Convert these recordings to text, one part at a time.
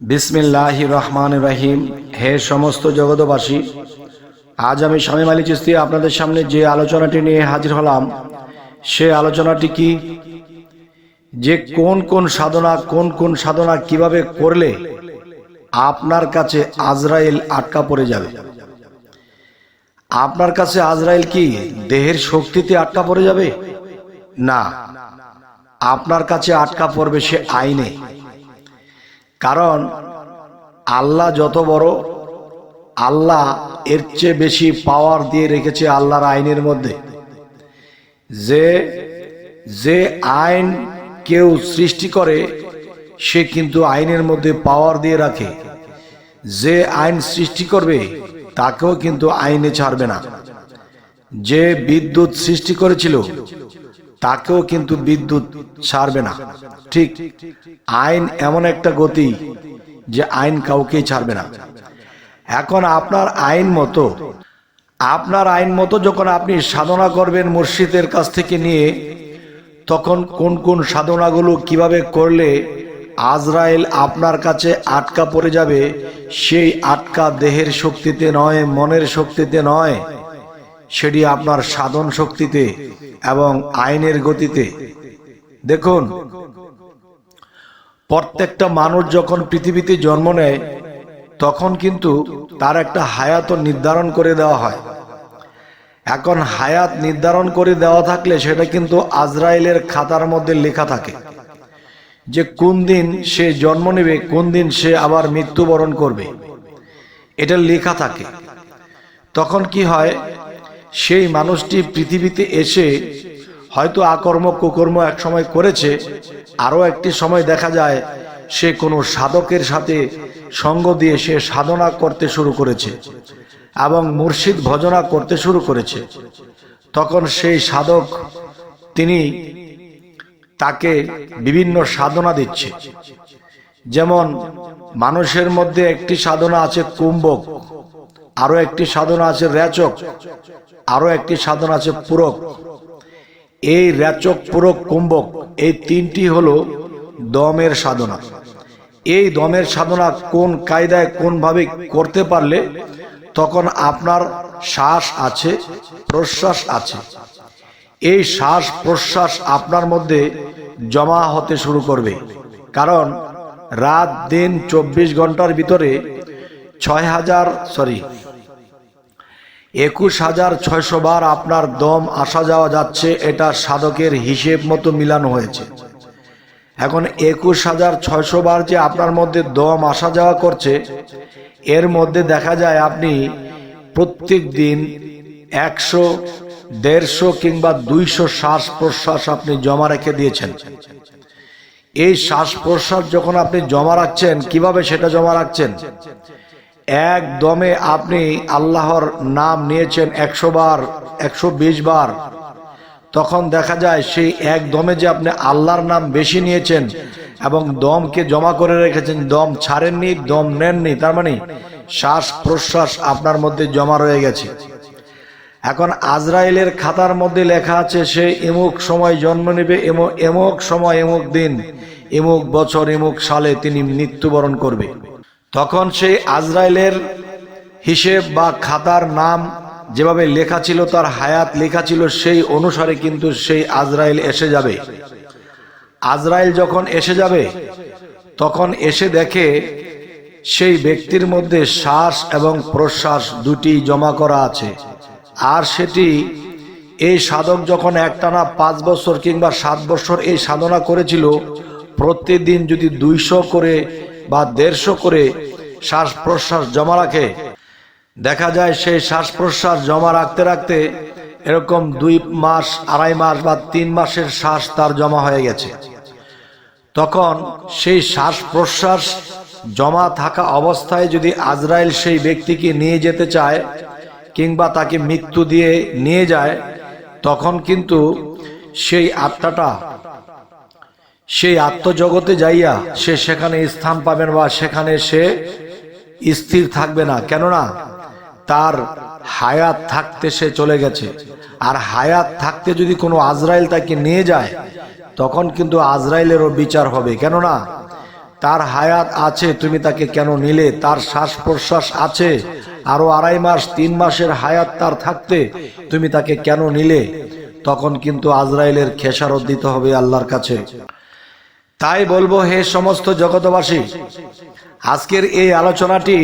বিসমিল্লাহ রহমান রাহিম। হে সমস্ত জগতবাসী আজ আমি স্বামী মালি চিস্তি আপনাদের সামনে যে আলোচনাটি নিয়ে হাজির হলাম, সে আলোচনাটি কি? যে কোন কোন সাধনা, কোন কোন সাধনা কীভাবে করলে আপনার কাছে আজরাইল আটকা পড়ে যাবে? আপনার কাছে আজরাইল কি দেহের শক্তিতে আটকা পড়ে যাবে? না। আপনার কাছে আটকা পড়বে সে আইনে। কারণ আল্লাহ যত বড়, আল্লাহ এর চেয়ে বেশি পাওয়ার দিয়ে রেখেছে আল্লাহর আইনের মধ্যে। যে যে আইন কেউ সৃষ্টি করে, সে কিন্তু আইনের মধ্যে পাওয়ার দিয়ে রাখে। যে আইন সৃষ্টি করবে, তাকেও কিন্তু আইনে ছাড়বে না। যে বিদ্যুৎ সৃষ্টি করেছিল তাকেও কিন্তু বিদ্যুৎ ছাড়বে না। ঠিক, আইন এমন একটা গতি যে আইন কাউকেই ছাড়বে না। এখন আপনার আইন মতো, আপনার আইন মতো যখন আপনি সাধনা করবেন মসজিদের কাছ থেকে নিয়ে, তখন কোন কোন সাধনাগুলো কীভাবে করলে আজরাইল আপনার কাছে আটকা পড়ে যাবে, সেই আটকা দেহের শক্তিতে নয়, মনের শক্তিতে নয়। সেটি আপনার সাধন শক্তিতে এবং আইনের গতিতে। দেখুন, প্রত্যেকটা মানুষ যখন পৃথিবীতে জন্ম নেয়, তখন কিন্তু তার একটা হায়াত নির্ধারণ করে দেওয়া হয়। এখন হায়াত নির্ধারণ করে দেওয়া থাকলে সেটা কিন্তু আজরাইলের খাতার মধ্যে লেখা থাকে যে কোন দিন সে জন্ম নেবে, কোন দিন সে আবার মৃত্যুবরণ করবে। এটা লেখা থাকে। তখন কি হয়? সেই মানুষটি পৃথিবীতে এসে হয়তো আকর্ম কুকর্ম এক সময় করেছে, আরও একটি সময় দেখা যায় সে কোনো সাধকের সাথে সঙ্গ দিয়ে সে সাধনা করতে শুরু করেছে এবং মুর্শিদ ভজনা করতে শুরু করেছে। তখন সেই সাধক তিনি তাকে বিভিন্ন সাধনা দিচ্ছে। যেমন মানুষের মধ্যে একটি সাধনা আছে কুম্ভক। আরও একটি সাধনা আছে রেচক আরও একটি সাধনা আছে পুরক। এই রেচক পুরক, কুম্ভক, এই তিনটি হলো দমের সাধনা। এই দমের সাধনা কোন কায়দায়, কোনভাবে করতে পারলে তখন আপনার শ্বাস আছে, প্রশ্বাস আছে। এই শ্বাস, প্রশ্বাস আপনার মধ্যে জমা হতে শুরু করবে। কারণ রাত, দিন, চব্বিশ ঘণ্টার ভিতরে ছয় হাজার, সরি একুশ হাজার ছয়শো বার আপনার দম আসা যাওয়া যাচ্ছে, এটা সাধকের হিসেব মতো মিলানো হয়েছে। এখন একুশ হাজার ছয়শো বার যে আপনার মধ্যে দম আসা যাওয়া করছে, এর মধ্যে দেখা যায় আপনি প্রত্যেক দিন একশো, দেড়শো কিংবা দুইশো শ্বাস প্রশ্বাস আপনি জমা রেখে দিয়েছেন। এই শ্বাস প্রশ্বাস যখন আপনি জমা রাখছেন, কীভাবে সেটা জমা রাখছেন? এক দমে আপনি আল্লাহর নাম নিয়েছেন একশো বার, একশো বিশ বার। তখন দেখা যায় সেই এক দমে যে আপনি আল্লাহর নাম বেশি নিয়েছেন এবং দমকে জমা করে রেখেছেন, দম ছাড়েননি, দম নেননি, তার মানে শ্বাস প্রশ্বাস আপনার মধ্যে জমা রয়ে গেছে। এখন আজরাইলের খাতার মধ্যে লেখা আছে, সে এমুক সময় জন্ম নেবে এমুক সময় এমুক দিন, এমুক বছর, এমুক সালে তিনি মৃত্যুবরণ করবে। তখন সেই আজরাইলের হিসেব বা খাতার নাম যেভাবে লেখা ছিল, তার হায়াত লেখা ছিল, সেই অনুসারে কিন্তু সেই আজরাইল এসে যাবে। আজরাইল যখন এসে যাবে, তখন এসে দেখে সেই ব্যক্তির মধ্যে শ্বাস এবং প্রশ্বাস দুটি জমা করা আছে। আর সেটি এই সাধক যখন একটানা পাঁচ বছর কিংবা সাত বছর এই সাধনা করেছিল প্রত্যেকদিন যদি দুইশো করে বা দেড়শো করে শ্বাস প্রশ্বাস জমা রাখে। দেখা যায় সেই শ্বাস প্রশ্বাস জমা রাখতে রাখতে এরকম দুই মাস, আড়াই মাস বা তিন মাসের শ্বাস তার জমা হয়ে গেছে। তখন সেই শ্বাস প্রশ্বাস জমা থাকা অবস্থায় যদি আজরাইল সেই ব্যক্তিকে নিয়ে যেতে চায় কিংবা তাকে মৃত্যু দিয়ে নিয়ে যায়, তখন কিন্তু সেই আত্মাটা সেই আত্মজগতে যাইয়া সে সেখানে স্থান পাবেন বা সেখানে সে স্থির থাকবে না। কেননা তার হায়াত থাকতে সে চলে গেছে। আর হায়াত থাকতে যদি কোনো আজরাইল তাকে নিয়ে যায়, তখন কিন্তু আজরাইলেরও বিচার হবে। কেননা তার হায়াত আছে, তুমি তাকে কেন নিলে? তার শ্বাস প্রশ্বাস আছে। আরও আড়াই মাস, তিন মাসের হায়াত তার থাকতে তুমি তাকে কেন নিলে? তখন কিন্তু আজরাইলের খেসারত দিতে হবে আল্লাহর কাছে। তাই বলব, হে সমস্ত জগতবাসী আজকের এই আলোচনাটি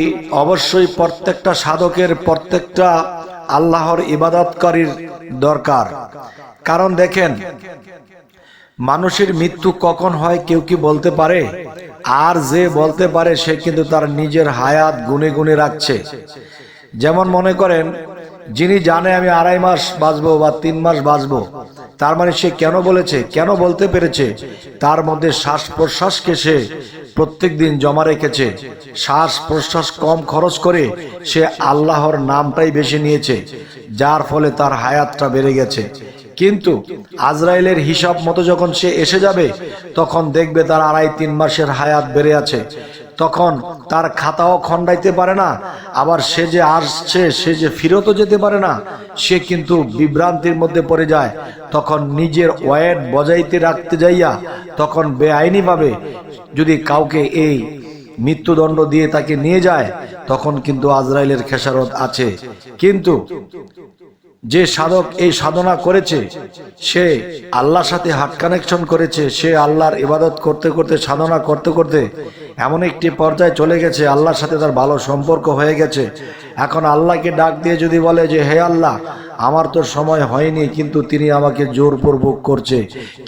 অবশ্যই প্রত্যেকটা সাধকের, প্রত্যেকটা আল্লাহর ইবাদতকারীর দরকার। কারণ দেখেন, মানুষের মৃত্যু কখন হয় কেউ কি বলতে পারে? আর যে বলতে পারে, সে কিন্তু তার নিজের হায়াত গুনে গুনে রাখছে। যেমন মনে করেন, যিনি জানে আমি আড়াই মাস বাঁচবো বা তিন মাস বাঁচবো তার মানে সে কেন বলেছে, কেন বলতে পেরেছে? তার মধ্যে শ্বাস প্রশ্বাসকে সে প্রত্যেক দিন জমা রেখেছে। শ্বাস প্রশ্বাস কম খরচ করে সে আল্লাহর নামটাই বেশি নিয়েছে, যার ফলে তার হায়াতটা বেড়ে গেছে। কিন্তু আজরাইলের হিসাব মতো যখন সে এসে যাবে, তখন দেখবে তার আড়াই তিন মাসের হায়াত বেড়ে আছে। তখন তার খাতাও খণ্ডাইতে পারে না, আবার সে যে আসছে, সে যে ফিরতও যেতে পারে না, সে কিন্তু বিভ্রান্তির মধ্যে পড়ে যায়। তখন নিজের ওয়েট বজাইতে রাখতে যাইয়া তখন বেআইনি ভাবে যদি কাউকে এই মৃত্যুদণ্ড দিয়ে তাকে নিয়ে যায়, তখন কিন্তু আজরাইলের খেসারত আছে। কিন্তু যে সাধক এই সাধনা করেছে, সে আল্লাহর সাথে হার্ট কানেকশন করেছে, সে আল্লাহর ইবাদত করতে করতে, সাধনা করতে করতে এমন একটি পর্যায়ে চলে গেছে, আল্লাহর সাথে তার ভালো সম্পর্ক হয়ে গেছে। এখন আল্লাহকে ডাক দিয়ে যদি বলে যে, হে আল্লাহ, আমার তো সময় হয়নি, কিন্তু তিনি আমাকে জোরপূর্বক করছে,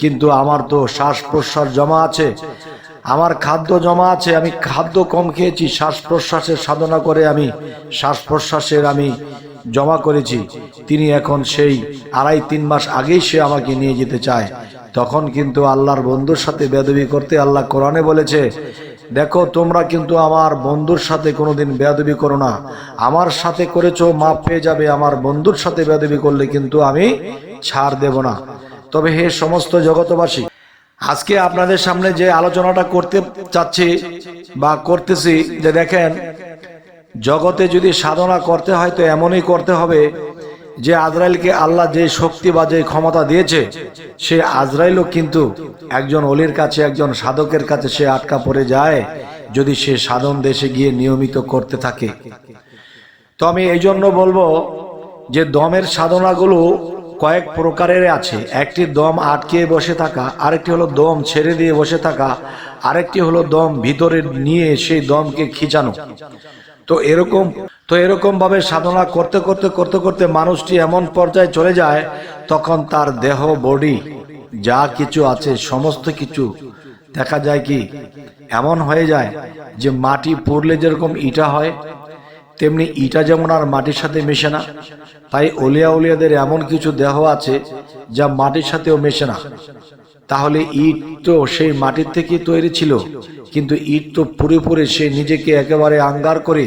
কিন্তু আমার তো শ্বাস প্রশ্বাস জমা আছে, আমার খাদ্য জমা আছে, আমি খাদ্য কম খেয়েছি শ্বাস প্রশ্বাসের সাধনা করে আমি শ্বাস প্রশ্বাসের আমি জমা করেছি, তিনি এখন সেই আড়াই তিন মাস আগেই সে আমাকে নিয়ে যেতে চায়। তখন কিন্তু আল্লাহর বন্ধুর সাথে বেদবি করতে আল্লাহ কোরআনে বলেছে দেখো, তোমরা কিন্তু আমার বন্ধুর সাথে কোনোদিন বেয়াদবি করো না। আমার সাথে করেছ, মাপ পেয়ে যাবে। আমার বন্ধুর সাথে বেয়াদবি করলে কিন্তু আমি ছাড় দেব না। তবে হে সমস্ত জগতবাসী আজকে আপনাদের সামনে যে আলোচনাটা করতে চাচ্ছি বা করতেছি, যে দেখেন, জগতে যদি সাধনা করতে হয় তো এমনই করতে হবে যে আজরাইলকে আল্লাহ যে শক্তি বা যে ক্ষমতা দিয়েছে, সে আজরাইলও কিন্তু একজন অলির কাছে, একজন সাধকের কাছে সে আটকা পড়ে যায় যদি সে সাধন দেশে গিয়ে নিয়মিত করতে থাকে। তো আমি এই জন্য বলব যে দমের সাধনাগুলো কয়েক প্রকারের আছে। একটি দম আটকে বসে থাকা, আরেকটি হলো দম ছেড়ে দিয়ে বসে থাকা, আরেকটি হলো দম ভিতরে নিয়ে সেই দমকে খিচানো। তো এরকম তো এরকম ভাবে সাধনা করতে করতে করতে করতে মানুষটি এমন পর্যায়ে চলে যায়, তখন তার দেহ বডি যা কিছু আছে, সমস্ত কিছু দেখা যায় কি, এমন হয়ে যায় যে মাটি পড়লে যেরকম ইটা হয়, তেমনি ইটা যেমন আর মাটির সাথে মেশে না। তাই অলিয়া উলিয়াদের এমন কিছু দেহ আছে যা মাটির সাথেও মেশে না। তাহলে ইট তো সেই মাটির থেকে তৈরি ছিল। কিন্তু ইট তো পুরোপুরি সে নিজেকে একেবারে আঙ্গার করে,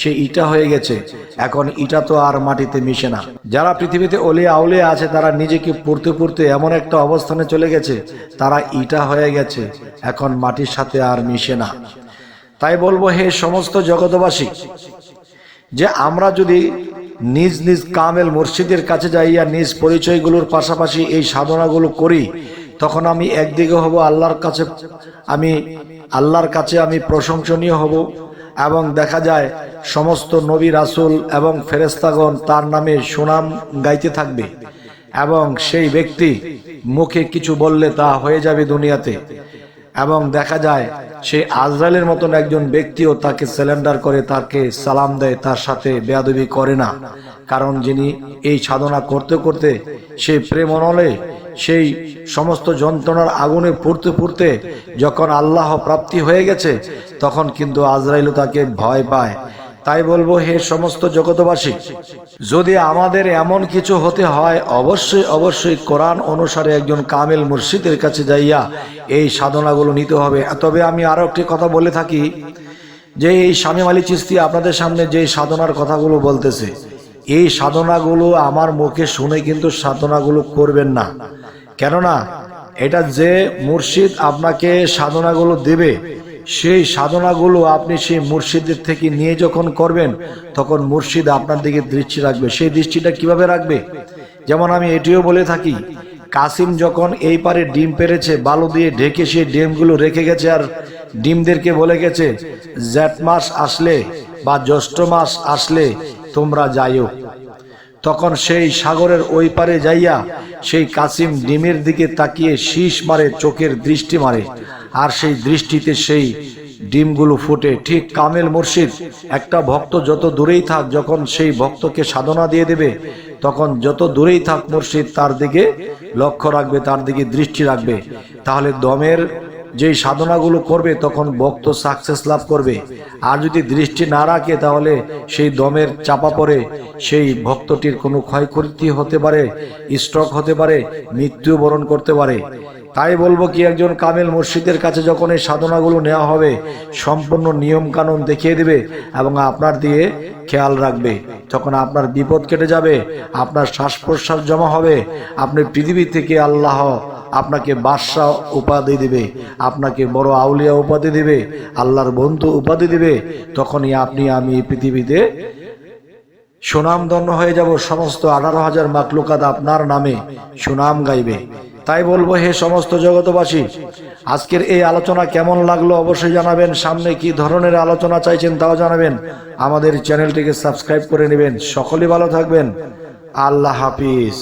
সে ইটা হয়ে গেছে। এখন ইটা তো আর মাটিতে মিশে না। যারা পৃথিবীতে ওলে আউলিয়া আছে, তারা নিজেকে পড়তে পড়তে এমন একটা অবস্থানে চলে গেছে, তারা ইটা হয়ে গেছে, এখন মাটির সাথে আর মিশে না। তাই বলব, হে সমস্ত জগতবাসী যে আমরা যদি নিজ নিজ কামেল মসজিদের কাছে যাইয়া নিজ পরিচয়গুলোর পাশাপাশি এই সাধনাগুলো করি, তখন আমি একদিকে হব আল্লাহর কাছে, আমি আল্লাহর কাছে আমি প্রশংসনীয় হব এবং দেখা যায় সমস্ত নবী রাসুল এবং ফেরেস্তাগণ তার নামে সুনাম গাইতে থাকবে এবং সেই ব্যক্তি মুখে কিছু বললে তা হয়ে যাবে দুনিয়াতে। এবং দেখা যায় সে আজরালের মতন একজন ব্যক্তিও তাকে সিলিন্ডার করে তাকে সালাম দেয়, তার সাথে বেয়াদবি করে না। কারণ যিনি এই সাধনা করতে করতে সেই প্রেমনলে সেই সমস্ত যন্ত্রণার আগুনে পুড়তে পুড়তে যখন আল্লাহ প্রাপ্তি হয়ে গেছে, তখন কিন্তু আজরাইলও তাকে ভয় পায়। তাই বলব, হে সমস্ত জগতবাসী যদি আমাদের এমন কিছু হতে হয়, অবশ্যই অবশ্যই কোরআন অনুসারে একজন কামেল মুর্শিদের কাছে যাইয়া এই সাধনাগুলো নিতে হবে। তবে আমি আরও একটি কথা বলে থাকি, যে এই স্বামী আলী চিস্তি আপনাদের সামনে যে সাধনার কথাগুলো বলতেছে এই সাধনাগুলো আমার মুখে শুনে কিন্তু সাধনাগুলো করবেন না। কেননা, এটা যে মুর্শিদ আপনাকে সাধনাগুলো দেবে, সেই সাধনাগুলো আপনি সেই মুর্শিদের থেকে নিয়ে যখন করবেন, তখন মুর্শিদ আপনার দিকে দৃষ্টি রাখবে। সেই দৃষ্টিটা কীভাবে রাখবে? যেমন আমি এটিও বলে থাকি, কাসিম যখন এই পারে ডিম পেরেছে, বালু দিয়ে ঢেকে সেই ডিমগুলো রেখে গেছে, আর ডিমদেরকে বলে গেছে, জ্যাঠ মাস আসলে বা জ্যৈষ্ঠ মাস আসলে তোমরা যাইও। তখন সেই সাগরের ওই পারে যাইয়া সেই কাসিম ডিমের দিকে তাকিয়ে শীষ মারে, চোখের দৃষ্টি মারে। আর সেই দৃষ্টিতে সেই ডিমগুলো ফুটে। ঠিক কামেল মুর্শিদ, একটা ভক্ত যত দূরেই থাক, যখন সেই ভক্তকে সাধনা দিয়ে দেবে, তখন যত দূরেই থাক মুর্শিদ, তার দিকে লক্ষ্য রাখবে, তার দিকে দৃষ্টি রাখবে। তাহলে দমের যেই সাধনাগুলো করবে, তখন ভক্ত সাকসেস লাভ করবে। আর যদি দৃষ্টি না রাখে, তাহলে সেই দমের চাপা পড়ে, সেই ভক্তটির কোনো ক্ষয়ক্ষতি হতে পারে স্ট্রোক হতে পারে মৃত্যুবরণ করতে পারে। তাই বলব কি, একজন কামেল মুর্শিদের কাছে যখন এই সাধনাগুলো নেওয়া হবে, সম্পূর্ণ নিয়ম কানুন দেখিয়ে দেবে এবং আপনার দিয়ে খেয়াল রাখবে। তখন আপনার বিপদ কেটে যাবে, আপনার শ্বাস প্রশ্বাস জমা হবে, আপনি পৃথিবী থেকে আল্লাহ আপনাকে বাদশাহ উপাধি দিবে, আপনাকে বড় আউলিয়া উপাধি দিবে, আল্লাহর বন্ধু উপাধি দিবে, তখনই আপনি, আমি এই পৃথিবীতে সুনামধন্য হয়ে যাব। সমস্ত আঠারো হাজার মাকলুকাত আপনার নামে সুনাম গাইবে। তাই বলব, হে সমস্ত জগতবাসী আজকের এই আলোচনা কেমন লাগল অবশ্যই জানাবেন। সামনে কি ধরনের আলোচনা চাইছেন তাও জানাবেন। আমাদের চ্যানেলটিকে সাবস্ক্রাইব করে নেবেন। সকলে ভালো থাকবেন। আল্লাহ হাফিজ।